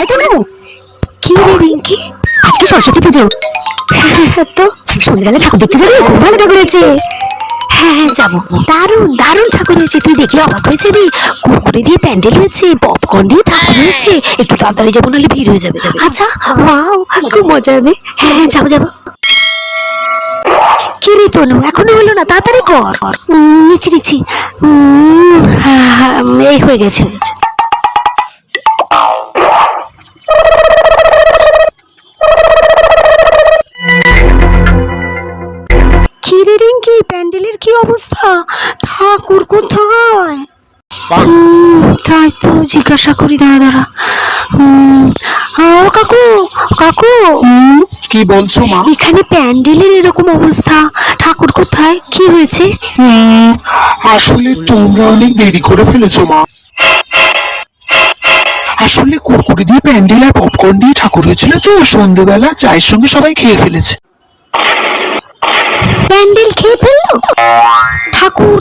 এই তো কি রে রিঙ্কি? আজকে সরস্বতী পুজো। হ্যাঁ, তো সন্ধ্যাবেলা ঠাকুর দেখতে যাবি? খুব ভালো ঠাকুর হয়েছে হ্যাঁ হ্যাঁ যাব। দারুণ দারুণ ঠাকুর হয়েছে তুই দেখলে অবাক হয়ে যাবি? কুরকুরে দিয়ে প্যান্ডেল হয়েছে পপকর্ন দিয়ে ঠাকুর হয়েছে। একটু তাড়াতাড়ি যাব নাহলে ভিড় হয়ে যাবে আচ্ছা ওয়াও খুব মজা হবে। হ্যাঁ হ্যাঁ যাব যাব। কি রে তনু এখনও হলো না? তাড়াতাড়ি কর। নিচি নিচি হ্যাঁ হ্যাঁ এই হয়ে গেছে হয়ে গেছে। কি? রে রিঙ্কি প্যান্ডেলের কি অবস্থা? ঠাকুর কোথায়? তাই তো জিজ্ঞাসা করি দাঁড়া দাঁড়া। ও কাকু কাকু। কি বলছো মা? এখানে প্যান্ডেলের এরকম অবস্থা। ঠাকুর কোথায়? কি হয়েছে? আসলে তোমরা অনেক দেরি করে ফেলেছো মা। আসলে কুরকুরি দিয়ে প্যান্ডেল আর পপকর্ন দিয়ে ঠাকুর হয়েছিল তো সন্ধেবেলা চায়ের সঙ্গে সবাই খেয়ে ফেলেছে। প্যান্ডেল খেয়ে ফেলল ঠাকুর